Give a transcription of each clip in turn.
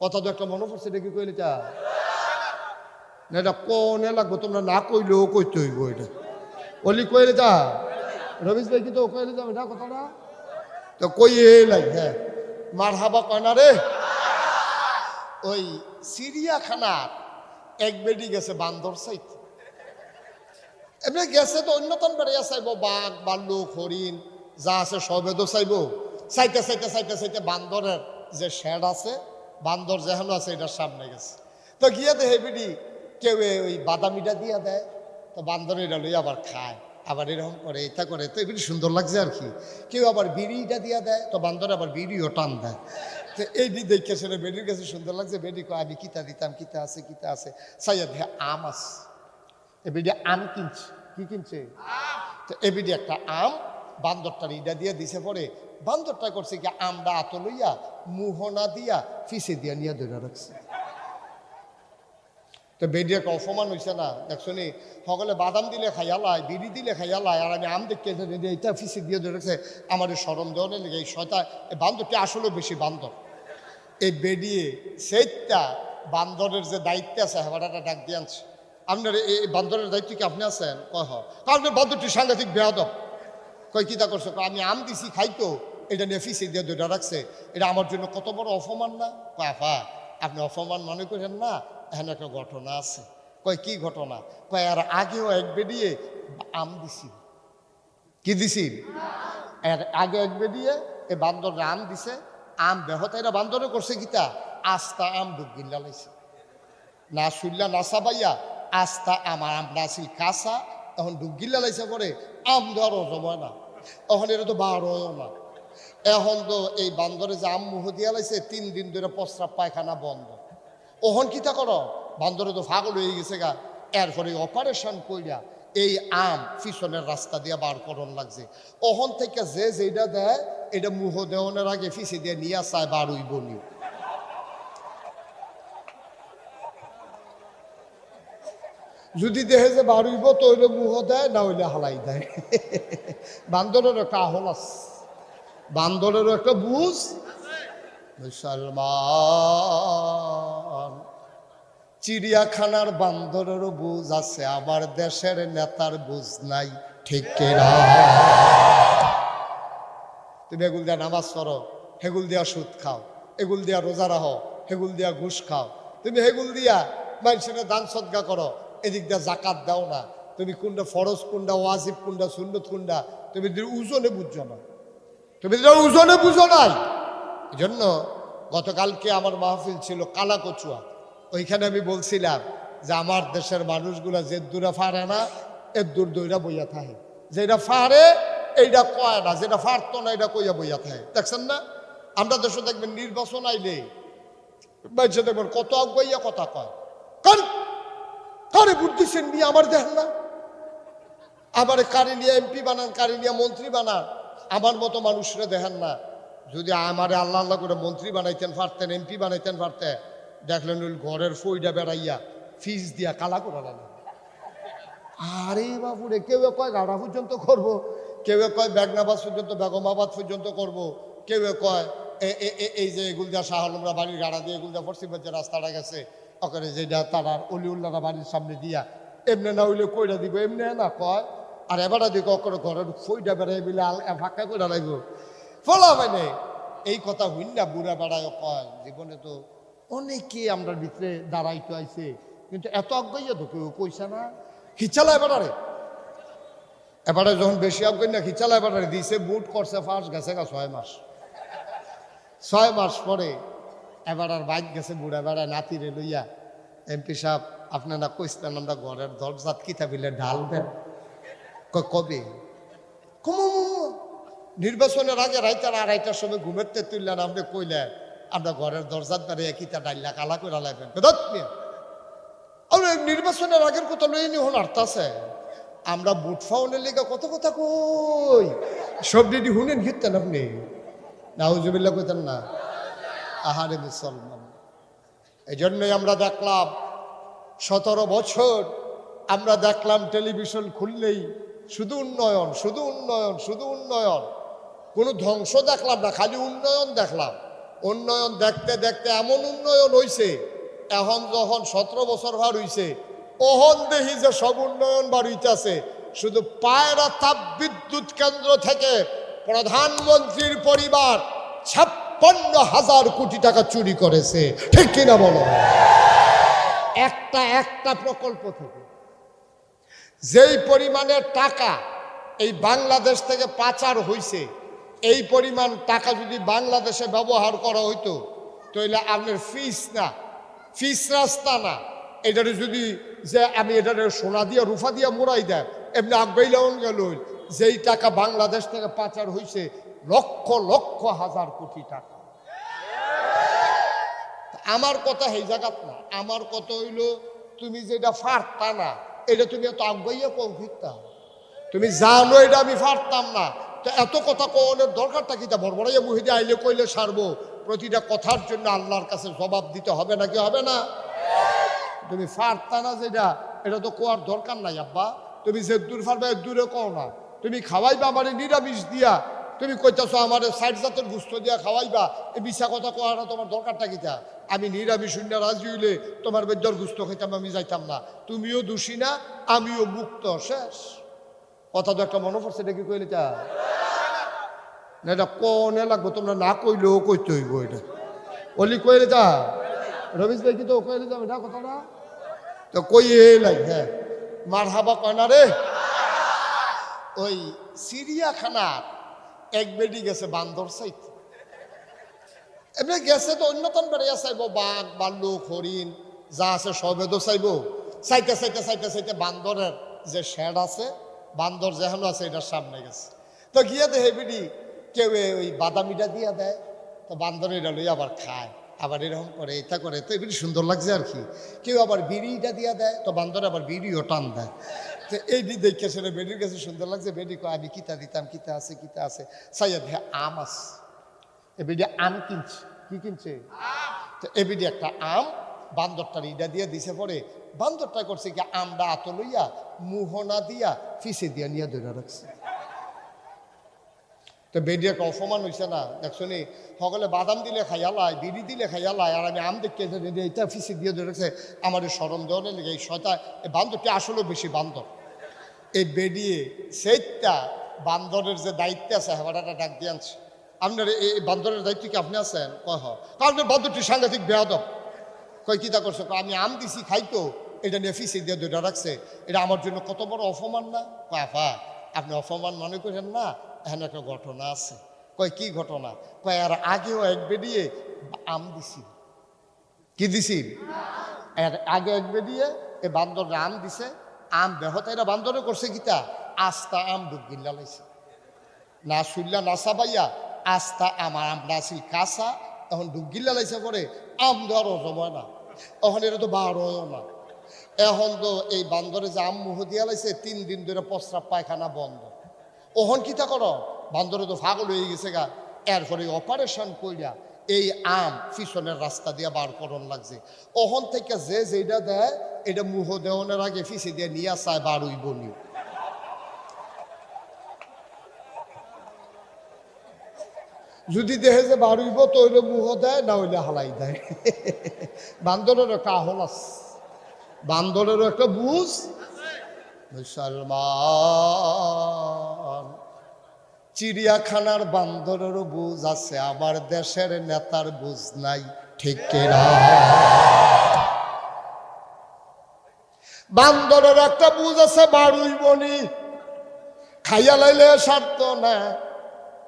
কথা তো একটা মনে পড়ছে এটা কি কইলে তা? না এটা কোনে লাগবো তোমরা না কইলেও কইতে হইব এটা। অলি কইলে তা? রবিশ ভাই কি তো কইলে যাবে না কথাটা? তো কই লাগ হ্যাঁ। মার হাবা কয় না রে? ওই সিরিয়াখানার এক বেডি গেছে বান্দর সাইতে। এমনি গেছে তো অন্যতম বেড়িয়া চাইব, বাঘ, বাল্লুক, হরিণ, যা আছে সবে তো চাইব। চাইতে চাইতে চাইতে চাইতে বান্দরের যে শেড আছে বান্দর যেহেন আছে এটার সামনে গেছে। তো গিয়ে দেখে বিডি কেউ ওই বাদামিটা দিয়া দেয় তো বান্দর এটা লই আবার খায় আবার এরকম করে এটা করে। তো এগুলি সুন্দর লাগছে আর কি। কেউ আবার বিড়িটা দিয়ে দেয় তো বান্দর আবার বিড়িও টান দেয়। তো এই দি দেখে শুনে বেডির কাছে সুন্দর লাগছে বেডি কয় আমি কিতা দিতাম কিতা আছে কিতা আছে? সাইয়া দেখে আম আছে। এবিডি আম কিনছে কি কিনছে? তো এবিডি একটা আম বান্দরটার ইডা দিয়ে দিছে পরে, বান্দরটা করছে কি আমটা আত লইয়া মুহনা দিয়া ফিসে দিয়া নিয়ে ধরে রাখছে। তো বেডি একটা অপমান হয়েছে না? দেখছনি সকলে বাদাম দিলে খাইয়ালায় বিড়ি দিলে খাইয়ালায় আর আমি আম দেখতে এটা ফিসে দিয়ে ধরে রাখছে, আমার এই সরম দেওয়ানের লেগে, এই শয়তা এই বান্দরটি আসলে বেশি বান্দর। এই বেডিয়ে সেইটা বান্দরের যে দায়িত্ব আছে হেবাটাটা ডাক দিয়ে আনছে। আপনার এই বান্দরের দায়িত্ব কি আপনি আছেন? কয় হ। কারণ বান্দরটি সাংঘাতিক বেয়াদব। কয় কিতা করছে? আমি আম দিছি খাইতো এটা নিয়ে ফিসে দিয়ে দুইটা রাখছে। এটা আমার জন্য কত বড় অপমান না? আফা আপনি অপমান মনে করেন না? এখানে একটা ঘটনা আছে। কয়, কি ঘটনা? কয়, আর আগেও এক বেরিয়ে আম দিছি। কি দিছি? এর আগে এক বেরিয়ে এ বান্দর আম দিছে। আম বেহতাইরা বান্দরে করছে কিতা আস্তা আম ডুব গিল্লা লাইছে। না শুনলা না চাবাইয়া আস্তা আমার আম না ছিল কাঁচা এখন ডুবগিল্লা লাইছে পরে, আম দেওয়ার হজম হয় না। এখন এটা তো বার হয়ও না। এখন তো এই বান্দরে যে আম মুহ দিয়া লাইছে, তিন দিন ধরে প্রস্রাব পায়খানা বন্ধ। ওহন কিতা করো? বান্দরে তো ফাগল হয়ে গেছে গা। এরপরে অপারেশন কইরা এই আম পিছনের রাস্তা দিয়ে বার করন লাগছে। ওহন থেকে যে যেটা দেয়, এটা মুহ দেওয়ানোর আগে ফিসে দিয়ে নিয়ে চায় বার হইব নিও যদি দেখে যে বাড়িব তো হইলে মুহ দেয়, না হইলে হালাই দেয়। বান্দরের একটা আহল আছে। বান্দরেরও একটা বুঝ। মুসলমান, চিড়িয়াখানার বান্দরেরও বুঝ আছে আমার দেশের নেতার বুঝ নাই, ঠিক তুমি এগুল দিয়া নামাজ পড়ো, হেগুল দিয়া সুদ খাও, এগুল দিয়া রোজা রাহো হেগুল দিয়া ঘুষ খাও। তুমি হেগুল দিয়া মানুষের দান সদ্গা করো এদিক দিয়া জাকাত দাও না। তুমি কোনটা ফরজ, কোনটা ওয়াজিব, কোনটা সুন্নত, কোনটা তুমি ওজনে বুঝছ না। তুমি ওজনে বুঝো নাই। এই জন্য গতকালকে আমার মাহফিল ছিল কালাকচুয়া। ওইখানে আমি বলছিলাম যে আমার দেশের মানুষগুলা যে দূরে ফারে না, এর দূর দইরা বইয়া থাকে। যেটা ফারে এইটা কয় না। যেটা ফারতো না এটা কইয়া বইয়া থাকে। দেখছেন না? আমরা দেশে দেখবেন নির্বাচন আইলে বাইছে দেখবেন কত আগুয়াইয়া কথা কয়। কার কারে ভোট দিচ্ছেন নিয়ে আমার দেখেন না। আবার কারি নিয়ে এমপি বানান, কারি নিয়ে মন্ত্রী বানান, আমার মতো মানুষরা দেখেন না। যদি আমারে আল্লাহ আল্লাহ করে মন্ত্রী বানাইতেন, পারতেন, এমপি বানাইতেন, পারতেন, দেখলেন ওই ঘরের ফইটা বেড়াইয়া ফিজ দিয়া কালা করে নেন আরে বাবুরে, কেউ কয় গাড়া পর্যন্ত করব, কেউ কয় বেগনাবাদ পর্যন্ত, বেগমাবাদ পর্যন্ত করব, কেউ কয় এই যে গুলজা শাহ আলমরা বাড়ির গাড়া দিয়ে পশ্চিমের যে রাস্তাটা গেছে ওখানে যেটা তারার অলিউল্লারা বাড়ির সামনে দিয়া, এমনি না হইলে কইরা দিব, এমনি না কয়। আর এবারে দিকে অকরে ঘরের ফইটা বেড়াই বিলে আল ফাঁকা করে লাগবো ফলা মানে এই কথা হইন না বুড়া বেড়ায় কয়, জীবনে তো অনেকে আমরা ভিতরে দাঁড়াইতে আইছে, কিন্তু এত অজ্ঞাইয়া তো কেউ কইছে না। খিচালা এবারে। এবারে যখন বেশি অজ্ঞান না, খিচালা এবারে দিছে, বুট করছে ফার্স্ট গেছে গা ছয় মাস। ছয় মাস পরে এবার আর বাইক গেছে বুড়া বেড়া নাতিরে লইয়া এমপি সাহেব, আপনারা কইসলেন আমরা ঘরের দরজাত কিতা বিলে ঢালবেন? কবে? কমু নির্বাচনের আগে রাইতার আড়াইটার সময় ঘুমেতে তুললেন, আপনি কইলেন, আমরা ঘরের দরজাত দাঁড়িয়ে কিতা ডাইলা কালা করে লাগবেন আর নির্বাচনের আগের কথা লই নি হন আছে। আমরা বুট ফাউনের লেগে কত কথা কই? সব দিদি শুনেন ঘিরতেন আপনি। নাউজুবিল্লা কইতেন না। আহারে মুসলমান। এই জন্যই আমরা দেখলাম সতেরো বছর আমরা দেখলাম টেলিভিশন খুললেই শুধু উন্নয়ন শুধু উন্নয়ন শুধু উন্নয়ন। কোনো ধ্বংস দেখলাম না, খালি উন্নয়ন দেখলাম। উন্নয়ন দেখতে দেখতে এমন উন্নয়ন হইছে, এখন যখন সতেরো বছর ভার হইছে ওহন দেখি যে সব উন্নয়ন বার হইতেছে। শুধু পায়রা তাপ বিদ্যুৎ কেন্দ্র থেকে প্রধানমন্ত্রীর পরিবার ছাপ্পান্ন হাজার কোটি টাকা চুরি করেছে। ঠিক কিনা বলো? একটা একটা প্রকল্প থেকে। যেই পরিমাণের টাকা এই বাংলাদেশ থেকে পাচার হইছে, এই পরিমাণ টাকা যদি বাংলাদেশে ব্যবহার করা হইতো, তাহলে আপনার ফিস না। ফিস রাস্তা না। এটারে যদি যে আমি এটারে সোনা দিয়ে, রুফা দিয়ে মোড়াই দেয়, এমনি আগাইলেও গেল যেই টাকা বাংলাদেশ থেকে পাচার হইছে লক্ষ লক্ষ হাজার কোটি টাকা। আমার কথা এই জায়গাত না। আমার কথা হইল, তুমি যেটা ফারতা না, এটা তুমি এত আগাইয়া কম ফিরতা। তুমি জানো এটা আমি ফারতাম না। তো এত কথা কোনের দরকারটা কি? তা বড়বড়াইয়া মুহিদে আইলে কইলে সারবো। প্রতিটা কথার জন্য আল্লাহর কাছে জবাব দিতে হবে নাকি হবে না? তুমি ফারতা না যেটা, এটা তো কোয়ার দরকার নাই, আব্বা। তুমি যে দূর ফারবা দূরে কও না। তুমি খাওয়াইবা আমারে নিরামিষ দিয়া তুমি কইতাছো আমার সাইড জাতের গুস্ত দিয়া খাওয়াইবা, এই মিশা কথা কোয়ার তোমার দরকারটা কিতা? আমি নিরামিষ শূন্য রাজি হইলে তোমার বেদ্যর গুস্ত খাইতাম, আমি যাইতাম না। তুমিও দোষী না, আমিও মুক্ত, শেষ। কথা তো একটা মনে পড়ছে নাকি কইলে তা? না, এটা কনে লাগবো, তোমরা না কইলেও কইতে হইব এটা। অলি কইলে তা রমেশ ভাই কি তো কইলে যাবে না কথাটা? তো কই লাগ হ্যাঁ। মার হাবা কয় না রে? ওই চিড়িয়াখানার এক বেডি গেছে বান্দর সাইতে। এমনি গেছে তো অন্যতম বেড়ে চাইব বাঘ, বাল্লুক, হরিণ, যা আছে সবে তো চাইব। চাইতে চাইতে চাইতে চাইতে বান্দরের যে শেড আছে, বান্দর যেহেন আছে, এটার সামনে গেছে। তো গিয়ে দেখে বিডি কেউ ওই বাদামিটা দিয়ে দেয়, তো বান্দর এটা লই আবার খায়, আবার এরকম করে, এটা করে, তো এগুলি সুন্দর লাগছে আর কি। কেউ আবার বিড়িটা দিয়ে দেয়, তো বান্দর আবার বিড়িও টান দেয়। তো এই দি দেখে সেটা বেডির কাছে সুন্দর লাগছে বেডি কয় আমি কিতা দিতাম কিতা আছে কিতা আছে? সাইয়া দেখে আম আছে। এবিডি আম কিনছে। কি কিনছে? তো এবিডি একটা আম বান্দরটার ইডা দিয়ে দিছে পরে বান্দরটা করছে কি আমটা আত লইয়া মুহনা দিয়া ফিসে দিয়া নিয়ে ধরে রাখছে। তো বেডি একটা অপমান হয়েছে না? দেখছ নি? সকলে বাদাম দিলে খাইয়ালায় বিড়ি দিলে খাইয়ালায় আর আমি আম দেখতে এটা ফিসে দিয়ে ধরে রাখছে। আমার সরম দেওয়ার লেগে এই শয়তা বান্দরটি আসলে বেশি বান্দর। এই বেডিয়ে সেইটা বান্দরের যে দায়িত্ব আছে হেবাটা ডাক দিয়ে আনছে। আপনার এই বান্দরের দায়িত্ব কি আপনি আছেন? কয় হ আপনার বান্দরটি সাংঘাতিক বেয়াদব। কয় কিতা করছে? কয়, আমি আম দিছি, খাইতো। এটা নিয়ে ফিসে দিয়ে দুইটা রাখছে। এটা আমার জন্য কত বড় অপমান না? কয় আফা আপনি অপমান মনে করেন না? এখানে একটা ঘটনা আছে। কয়, কি ঘটনা? কয় আর আগেও এক বেরিয়ে আম দিছি। কি দিছি? এর আগে এক বেরিয়ে এই বান্দর আম দিছে। আম বেহতাইরা বান্দরে করছে কিতা আস্তা আম ডুব লাইছে। না শুনলা না সাবাইয়া, আস্তা আমার আম নাছিল কাঁচা এখন ডুবগিল্লা লাইছে পরে, আম ধরো জমায় না। এখন এটা তো বার না। এখন তো এই বান্দরে যে আম মুহ দিয়া লাইছে, তিন দিন ধরে প্রস্রাব পায়খানা বন্ধ। ওহন কিতা করো? বান্দরে তো ফাগল হয়ে গেছে গা। এরপরে অপারেশন কইরা এই আম পিছনের রাস্তা দিয়ে বার করন লাগছে। ওহন থেকে যে যেটা দেয়, এটা মুহ দেওয়ানোর আগে ফিসে দিয়ে নিয়ে চায় বার হইব যদি দেহে যে বাড়িব তো হইলে মুহ দেয়, না হইলে হালাই দেয়। বান্দরের একটা আহল আছে বান্দরেরও একটা বুঝ। মুসলমান চিড়িয়াখানার বান্দরেরও বুঝ আছে আমার দেশের নেতার বুঝ নাই, ঠিক বান্দরের একটা বুঝ আছে বাড়ুই বনি। খাইয়া লাইলে সারত না।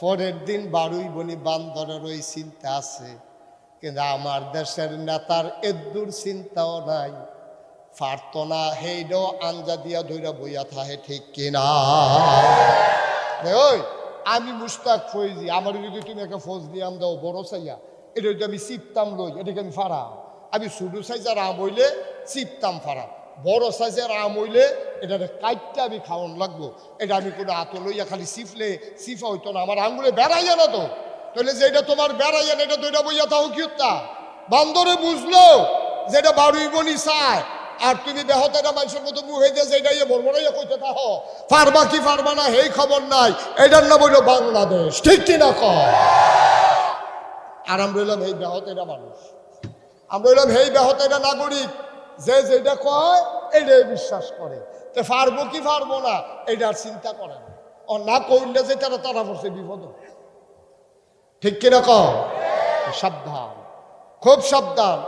পরের দিন বারুই বনি বান্দরের ওই চিন্তা আছে, কিন্তু আমার দেশের নেতার এদুর চিন্তাও নাই। পারত না হেইডও আঞ্জা দিয়া ধইরা বইয়া থাহে ঠিক কিনা আমি মুস্তাক ফৌজি, আমার যদি তুমি একটা ফৌজ দিয়ে আম দাও, বড় চাইয়া এটা যদি আমি চিপতাম লই, এটাকে আমি ফাড়া। আমি ছোটো সাইজার আম হইলে চিপতাম ফাড়া। বড় সাইজের আম হইলে এটা কাইটটা আমি খাওয়ান লাগবো। এটা আমি কোনো আতো লইয়া খালি সিফলে, সিফা হইতো না, আমার আঙ্গুলে বেড়াইয়া না তো। তাহলে যেটা তোমার বেড়াইয়া না, এটা দুইটা বইয়া তাও কি বান্দরে বুঝলো, যেটা বারুই বনি চায় আর তুমি বেহতেরা মানুষের মতো মুহে দিয়ে যেটা ইয়ে বলব না কইতে তাহ পারবা কি পারবা না এই খবর নাই, এটার নাম হইল বাংলাদেশ, ঠিক কিনা কর আর আমরা হইলাম এই ব্যাহতেরা মানুষ। আমরা হইলাম এই ব্যাহতেরা নাগরিক, যে যেটা কয়, এটাই বিশ্বাস করে। তো পারব কি পারব না, এটা আর চিন্তা করে না। ও না করলে যে তারা তারা পড়ছে বিপদ। ঠিক কিনা কম সাবধান, খুব সাবধান।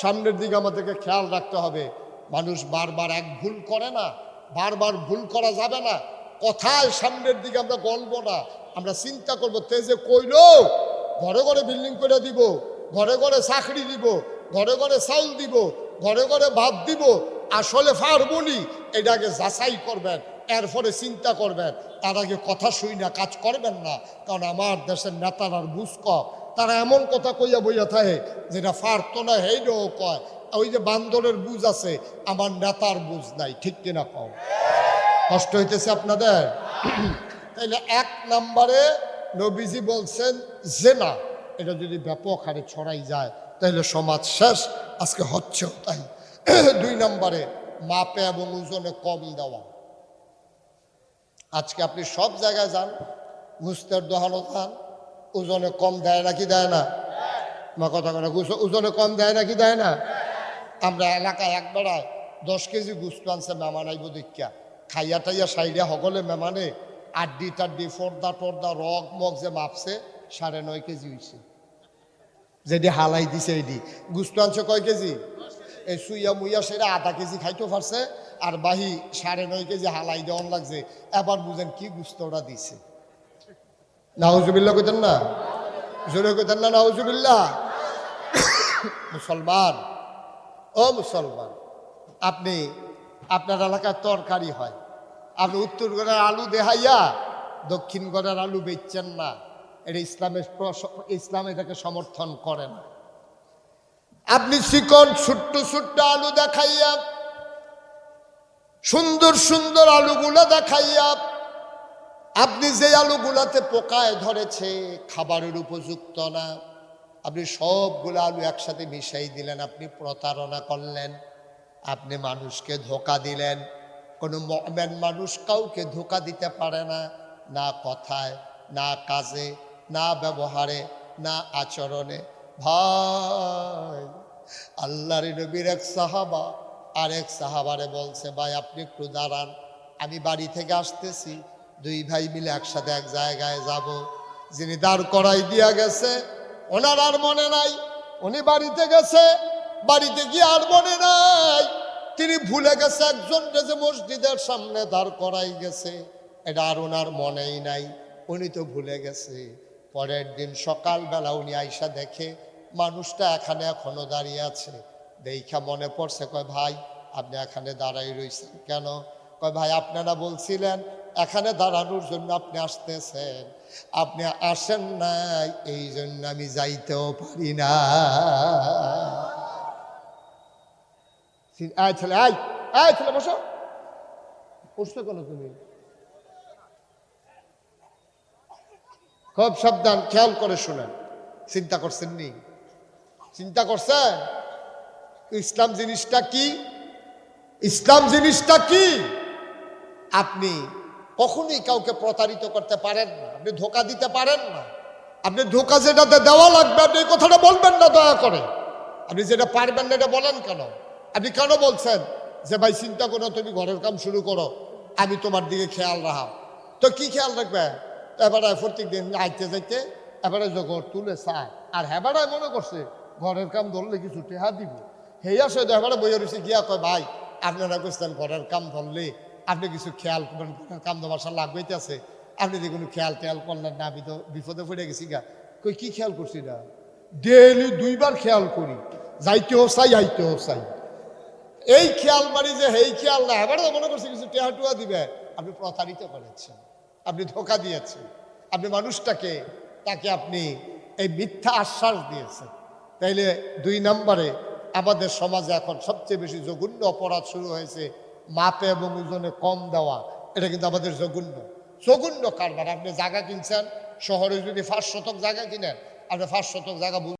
সামনের দিকে আমাদেরকে খেয়াল রাখতে হবে। মানুষ বারবার এক ভুল করে না, বারবার ভুল করা যাবে না। কথায় সামনের দিকে আমরা গল্প না। আমরা চিন্তা করব তেজে কইল, ঘরে ঘরে বিল্ডিং করে দিব, ঘরে ঘরে চাকরি দিব, ঘরে ঘরে চাউল দিব, ঘরে ঘরে ভাত দিব, আসলে পারবনি এটাকে যাচাই করবেন, এরপরে চিন্তা করবেন। তার আগে কথা শুই না, কাজ করবেন না। কারণ আমার দেশের নেতার আর বুঝ কম তারা এমন কথা কইয়া বইয়া থাকে, যেটা ফারতো না হেইডও কয়। ওই যে বান্দরের বুঝ আছে, আমার নেতার বুঝ নাই, ঠিক কিনা কম কষ্ট হইতেছে আপনাদের? তাইলে এক নম্বরে নবীজি বলছেন, জেনা। এটা যদি ব্যাপক হারে ছড়াই যায় তাহলে সমাজ শেষ, আজকে হচ্ছেও তাই। দুই নম্বরে, মাপে এবং ওজনে কম দেওয়া। আজকে আপনি সব জায়গায় যান ঘুষতের দোহানো যান ওজনে কম দেয় নাকি দেয় না? আমার কথা কথা ওজনে কম দেয় নাকি দেয় না? আমরা এলাকায় এক বেড়ায় দশ কেজি গুস্ত আনছে মেমান আইব দীক্ষা খাইয়া টাইয়া সাইডে সকলে মেমানে আড্ডি টাড্ডি ফর্দা টর্দা, রগ মগ যে মাপছে, সাড়ে নয় কেজি হয়েছে যেটি হালাই দিছে এডি গুস্ত আনছে কয় কেজি? এই সুইয়া মুইয়া সেটা আধা কেজি খাইতে পারছে, আর বাহি সাড়ে নয় কেজি হালাই দেওয়ান লাগছে। এবার বুঝেন কি গুস্তটা দিছে। নাউজুবিল্লা কইতেন না? জোরে কইতেন না নাউজুবিল্লা মুসলমান। ও মুসলমান, আপনি আপনার এলাকায় তরকারি হয়। আপনি উত্তর গড়ের আলু দেখাইয়া দক্ষিণ গড়ের আলু বেচছেন না। এটা ইসলামের ইসলাম এটাকে সমর্থন করে না। আপনি চিকন, ছোট্ট ছোট্ট আলু দেখাইয়া, সুন্দর সুন্দর আলুগুলো দেখাইয়া, আপনি যে আলুগুলাতে পোকায় ধরেছে, খাবারের উপযুক্ত না। আপনি সবগুলো আলু একসাথে মিশাই দিলেন, আপনি প্রতারণা করলেন, আপনি মানুষকে ধোকা দিলেন। কোনো মেন মানুষ কাউকে ধোকা দিতে পারে না না কথায়, না কাজে, না ব্যবহারে, না আচরণে। ভাই, আল্লাহর নবীর এক সাহাবা, আর এক সাহাবারে বলছে, ভাই, আপনি একটু দাঁড়ান, আমি বাড়ি থেকে আসতেছি, দুই ভাই মিলে একসাথে এক জায়গায় যাব। যিনি দাঁড় করাই দিয়া গেছে ওনার আর মনে নাই। উনি বাড়িতে গেছে, বাড়িতে গিয়ে আর মনে নাই। তিনি ভুলে গেছে একজন যে মসজিদের সামনে দাঁড় করাই গেছে। এটা আর ওনার মনেই নাই, উনি তো ভুলে গেছে। পরের দিন সকালবেলা উনি আইসা দেখে, মানুষটা এখানে এখনও দাঁড়িয়ে আছে। দেখা মনে পড়ছে, কয়, ভাই, আপনি এখানে দাঁড়াই রইছেন কেন? কয়, ভাই, আপনারা বলছিলেন এখানে দাঁড়ানোর জন্য আপনি আসতেছেন। আপনি আসেন নাই, এই জন্য আমি যাইতেও পারি না। আয় ছেলে, আয় আয় ছেলে, বসো। বসছো কেন তুমি? খুব সাবধান, খেয়াল করে শুনেন। চিন্তা করছেন নি? চিন্তা করছেন? ইসলাম জিনিসটা কি? ইসলাম জিনিসটা কি? আপনি কখনোই কাউকে প্রতারিত করতে পারেন না। আপনি ধোকা দিতে পারেন না। আপনি ধোকা যেটাতে দেওয়া লাগবে, আপনি এই কথাটা বলবেন না দয়া করে। আপনি যেটা পারবেন না এটা বলেন কেন? আপনি কেন বলছেন যে, ভাই, চিন্তা করো, তুমি ঘরের কাম শুরু করো। আমি তোমার দিকে খেয়াল রাখাম তো কি খেয়াল রাখবে? এবারে প্রত্যেক দিন আইতে যাইতে এবারে যখন তুলে চায়। আর হেবারায় মনে করছে, ঘরের কাম ধরলে কিছু টেহা দিব। হেয়া সে এবারে বইয়া রয়েছে গিয়া কয়, ভাই, আপনারা করছেন ঘরের কাম ধরলে আপনি কিছু খেয়াল করবেন ঘরের কাম দেওয়ার সাল লাগবেইতে আছে আপনি যে কোনো খেয়াল টেয়াল করলেন না, আমি তো বিপদে পড়ে গেছি গা। কই, কি খেয়াল করছি না? ডেলি দুইবার খেয়াল করি। যাইতেও চাই আইতেও চাই। এই খেয়াল মারি যে এই খেয়াল না এবারে মনে করছি কিছু টেহা টুয়া দিবে। আপনি প্রতারিত করেছেন, আপনি ধোকা দিয়েছেন। আপনি মানুষটাকে, তাকে আপনি এই মিথ্যা আশ্বাস দিয়েছেন। তাইলে দুই নম্বরে, আমাদের সমাজে এখন সবচেয়ে বেশি জঘন্য অপরাধ শুরু হয়েছে মাপে এবং ওজনে কম দেওয়া, এটা কিন্তু আমাদের জঘন্য। জঘন্য কারবার। আপনি জায়গা কিনছেন, শহরে যদি ফার্স্ট শতক জায়গা কিনেন, আপনি ফার্স্ট শতক জায়গা